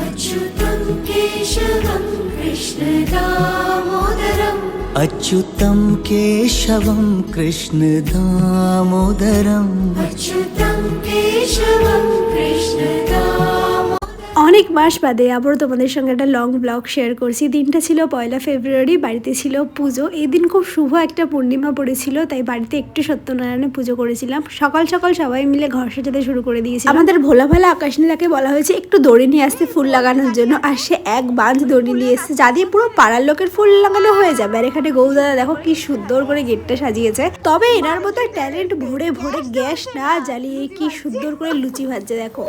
अच्युतं केशवं कृष्णदामोदरम्। अच्युतं केशवं कृष्णदामोदरम्। अच्युतं केशवं कृष्णदामोदरम् অনেক মাস বাদে আবারও তোমাদের সঙ্গে একটা লং ব্লগ শেয়ার করছি। দিনটা ছিল পয়লা ফেব্রুয়ারি, বাড়িতে ছিল পুজো। এই দিন খুব শুভ একটা পূর্ণিমা পড়েছিল, তাই বাড়িতে একটু সত্যনারায়ণে পুজো করেছিলাম। সকাল সকাল সবাই মিলে ঘর সাজাতে শুরু করে দিয়েছি আমাদের ভোলা ভালা আকাশ নীলাকে বলা হয়েছে, একটু দড়ি নিয়ে আসতে ফুল লাগানোর জন্য। আর সে এক বাঁধ দড়ি নিয়ে এসছে, যা দিয়ে পুরো পাড়ার লোকের ফুল লাগানো হয়ে যাবে। আর এখানে গৌদাদা দেখো কি সুন্দর করে গেটটা সাজিয়েছে। তবে এনার মতো ট্যালেন্ট ভরে ভরে গ্যাস না জ্বালিয়ে কি সুন্দর করে লুচি ভাজছে, দেখো।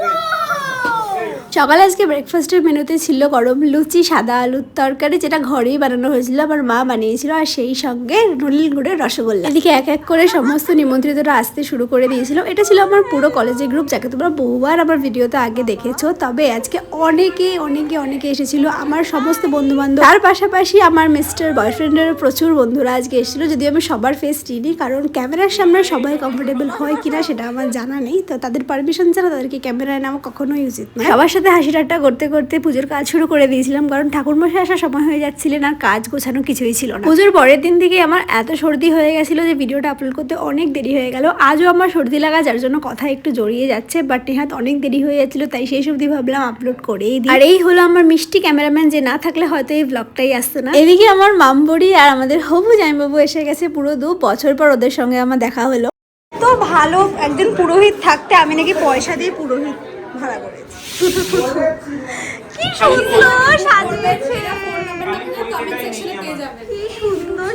সকালে আজকে ব্রেকফাস্টের মেনুতে ছিল গরম লুচি, সাদা আলুর তরকারি, যেটা ঘরেই বানানো হয়েছিল আমার মা বানিয়েছিল, আর সেই সঙ্গে নলিল গুড়ের রসগোল্লা। এদিকে এক এক করে সমস্ত নিমন্ত্রিতরা আসতে শুরু করে দিয়েছিল। এটা ছিল আমার পুরো কলেজের গ্রুপ যাকে তোমরা বহুবার আমার ভিডিওতে আগে দেখেছ। তবে আজকে অনেকে অনেকে অনেকে এসেছিল। আমার সমস্ত বন্ধু বান্ধব তার পাশাপাশি আমার মিস্টার বয়ফ্রেন্ডেরও প্রচুর বন্ধুরা আজকে এসেছিল, যদিও আমি সবার ফেস চিনি, কারণ ক্যামেরার সামনে সবাই কমফোর্টেবল হয় কিনা সেটা আমার জানা নেই। তো তাদের পারমিশন ছাড়া তাদেরকে ক্যামেরায় নেওয়া কখনোই উচিত নয় সবার সাথে হাসি ঠাট্টা করতে করতে পুজোর কাজ শুরু করে দিয়েছিলাম কারণ ঠাকুরমশাই আসার সময় হয়ে যাচ্ছিলেন আর কাজ গোছানো কিছুই ছিল না। পুজোর পরের দিন থেকে আমার এত সর্দি হয়ে গেছিল যে ভিডিওটা আপলোড করতে অনেক দেরি হয়ে গেল। আজও আমার সর্দি লাগা যার জন্য কথা একটু জড়িয়ে যাচ্ছে বাট নেহাত অনেক দেরি হয়ে যাচ্ছিল তাই সেই সবদি ভাবলাম আপলোড করেই দিই। আর এই হলো আমার মিষ্টি ক্যামেরাম্যান যে না থাকলে হয়তো এই ব্লগটাই আসতো না। এদিকে আমার মাম মামবড়ি আর আমাদের হবু জামাইবাবু এসে গেছে পুরো দু বছর পর ওদের সঙ্গে আমার দেখা হলো। তো ভালো একজন পুরোহিত থাকতে আমি নাকি পয়সা দিয়ে পুরোহিত ভাড়া করেছি। কি সুন্দর সাজিয়েছে। কি সুন্দর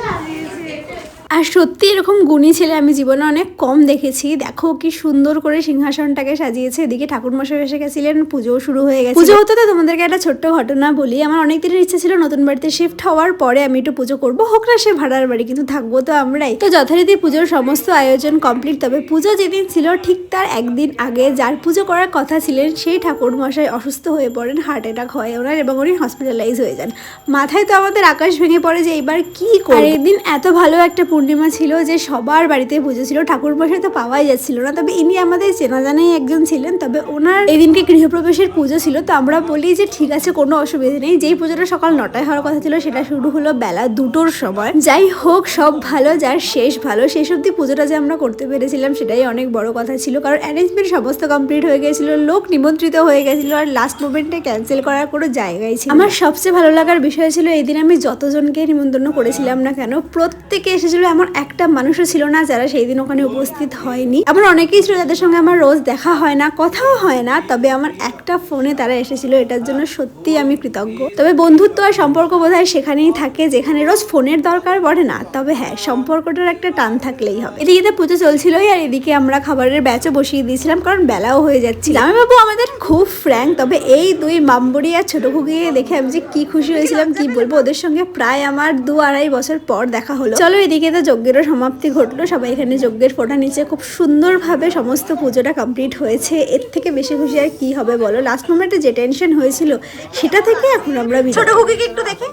আর সত্যি এরকম গুণী ছেলে আমি জীবনে অনেক কম দেখেছি। দেখো কি সুন্দর করে সিংহাসনটাকে সাজিয়েছে। এদিকে ঠাকুরমশাই এসে গেছিলেন পুজো শুরু হয়ে গেছে। পুজো হতে তো তোমাদেরকে একটা ছোট্ট ঘটনা বলি। আমার অনেক দিনের ইচ্ছা ছিল নতুন বাড়িতে শিফট হওয়ার পরে আমি একটু পুজো করব। হোক না সে ভাড়ার বাড়ি কিন্তু থাকব তো আমরাই। তো যথারীতি পুজোর সমস্ত আয়োজন কমপ্লিট তবে পুজো যেদিন ছিল ঠিক তার একদিন আগে যার পুজো করার কথা ছিলেন সেই ঠাকুর মশাই অসুস্থ হয়ে পড়েন হার্ট অ্যাটাক হয় ওনার এবং উনি হসপিটালাইজ হয়ে যান। মাথায় তো আমাদের আকাশ ভেঙে পড়ে যে এবার কি করে এই দিন এত ভালো একটা পূর্ণিমা ছিল যে সবার বাড়িতে পুজো ছিল। ঠাকুর মশাই তো পাওয়াই যাচ্ছিল না। তবে ইনি আমাদের চেনা জানাই একজন ছিলেন। তবে ওনার এই দিনকে গৃহপ্রবেশের পুজো ছিল। তো আমরা বলি যে ঠিক আছে কোনো অসুবিধা নেই। যেই পুজোটা সকাল নটায় হওয়ার কথা ছিল সেটা শুরু হলো বেলা দুটোর সময়। যাই হোক সব ভালো যার শেষ ভালো শেষ অব্দি পুজোটা যে আমরা করতে পেরেছিলাম সেটাই অনেক বড় কথা ছিল। কারণ অ্যারেঞ্জমেন্ট সমস্ত কমপ্লিট হয়ে গেছিল লোক নিমন্ত্রিত হয়ে গেছিল আর লাস্ট মোমেন্টে ক্যান্সেল করার কোনো জায়গাই ছিল আমার সবচেয়ে ভালো লাগার বিষয় ছিল এই দিন আমি যতজনকে নিমন্ত্রণ করেছিলাম না কেন, প্রত্যেকে এসেছিল। এমন একটা মানুষও ছিল না যারা সেই দিন ওখানে উপস্থিত হয়নি। আমার অনেকেই ছিল যাদের সঙ্গে আমার রোজ দেখা হয় না, কথাও হয় না, তবে আমার একটা ফোনে তারা এসেছিল, এটার জন্য সত্যি আমি কৃতজ্ঞ। তবে বন্ধুত্ব আর সম্পর্ক বোধহয় সেখানেই থাকে, যেখানে রোজ ফোনের দরকার পড়ে না। তবে হ্যাঁ সম্পর্কটার একটা টান থাকলেই হবে। এদিকে তো পুজো চলছিলই আর এদিকে আমরা খাবারের ব্যাচও বসিয়ে দিয়েছিলাম, কারণ বেলাও হয়ে যাচ্ছিল আমি বাবু আমাদের খুব ফ্র্যাঙ্ক তবে এই দুই মাম্বরি আর ছোট খুকিকে দেখে আমি যে কি খুশি হয়েছিলাম, কি বলব? ওদের সঙ্গে প্রায় আমার দু আড়াই বছর পর দেখা হলো। চলো এদিকে তো যজ্ঞেরও সমাপ্তি ঘটলো। সবাই এখানে যজ্ঞের ফোটা নিচে খুব সুন্দরভাবে সমস্ত পুজোটা কমপ্লিট হয়েছে। এর থেকে বেশি খুশি আর কি হবে বলো? লাস্ট মোমেন্টে যে টেনশন হয়েছিল সেটা থেকে এখন আমরা ছোট খুকিকে একটু দেখে।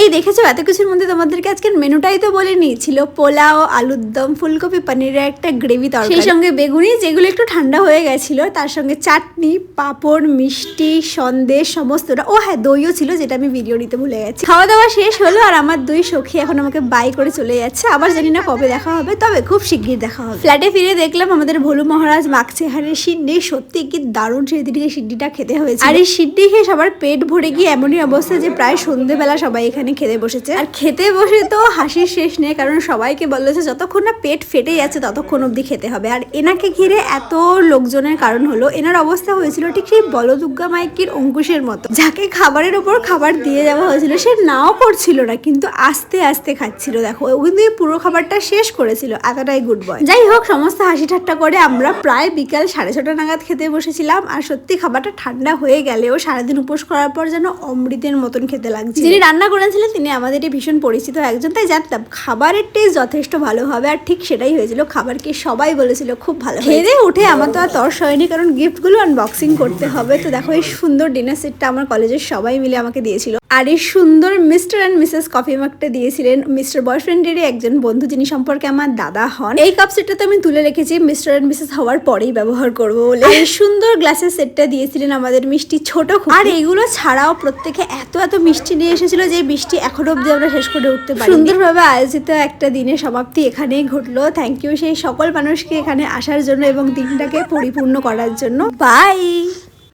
এই দেখেছ? এত কিছুর মধ্যে তোমাদেরকে আজকের মেনুটাই তো বলিনি। ছিল পোলাও আলুর দম ফুলকপি পনিরের একটা গ্রেভি তরকারি। সেই সঙ্গে বেগুনি যেগুলো একটু ঠান্ডা হয়ে গেছিল তার সঙ্গে চাটনি পাঁপড় মিষ্টি সন্দেশ সমস্তটা। ও হ্যাঁ দইও ছিল যেটা আমি ভিডিও নিতে ভুলে গেছি। খাওয়া দাওয়া শেষ হলো আর আমার দুই সখী এখন আমাকে বাই করে চলে যাচ্ছে। আবার জানি না কবে দেখা হবে তবে খুব শিগগির দেখা হবে। ফ্ল্যাটে ফিরে দেখলাম আমাদের ভোলু মহারাজ মাখছে হারের সিডনি সত্যি কি দারুণ সেদিনকে সিডনিটা খেতে হয়েছে আর এই সিডনি খেয়ে সবার পেট ভরে গিয়ে এমনই অবস্থা যে প্রায় সন্ধেবেলা সবাই এখানে খেতে বসেছে। আর খেতে বসে তো হাসির শেষ নেই, কারণ সবাইকে বলল যে যতক্ষণ না পেট ফেটে যাচ্ছে ততক্ষণ অবধি খেতে হবে। আর এনাকে ঘিরে এত লোকজনের কারণ হলো, এনার অবস্থা হয়েছিল ঠিক সেই বলদুর্গা মাইকির অঙ্কুশের মতো। যাকে খাবারের ওপর খাবার দিয়ে যাওয়া হয়েছিল, সে নাও করছিল না, কিন্তু আস্তে আস্তে খাচ্ছিল। দেখো কিন্তু পুরো খাবারটা শেষ করেছিল, এতটাই গুড বয় যাই হোক, সমস্ত হাসি ঠাট্টা করে আমরা প্রায় বিকাল সাড়ে ছটা নাগাদ খেতে বসেছিলাম, আর সত্যি খাবারটা ঠান্ডা হয়ে গেলেও সারাদিন উপোস করার পর যেন অমৃতের মতন খেতে লাগছে যিনি রান্না করেছিলেন তিনি আমাদেরই ভীষণ পরিচিত একজন তাই জানতাম খাবারের টেস্ট যথেষ্ট ভালো হবে। আর ঠিক সেটাই হয়েছিল খাবারকে সবাই বলেছিল খুব ভালো খেয়ে উঠে আমার তো আর তর্স হয়নি কারণ গিফটগুলো আনবক্সিং করতে হবে। তো দেখো এই সুন্দর ডিনার সেটটা আমার কলেজের সবাই মিলে আমাকে দিয়েছিল। আর এই সুন্দর মিস্টার অ্যান্ড মিসেস কফি মাগটা দিয়েছিলেন মিস্টার বয়ফ্রেন্ডেরই একজন বন্ধু যিনি সম্পর্কে আমার দাদা হন। এই কাপ সেটটা তো আমি তুলে রেখেছি মিস্টার অ্যান্ড মিসেস হওয়ার পরেই ব্যবহার করব বলে। এই সুন্দর গ্লাসের সেটটা দিয়েছিলেন আমাদের মিষ্টি ছোট। আর এইগুলো ছাড়াও প্রত্যেকে এত এত মিষ্টি নিয়ে এসেছিল যে মিষ্টি এখনও অব্দি আমরা শেষ করে উঠতে পারি সুন্দরভাবে আয়োজিত একটা দিনের সমাপ্তি এখানেই ঘটলো। থ্যাংক ইউ সেই সকল মানুষকে এখানে আসার জন্য এবং দিনটাকে পরিপূর্ণ করার জন্য। বাই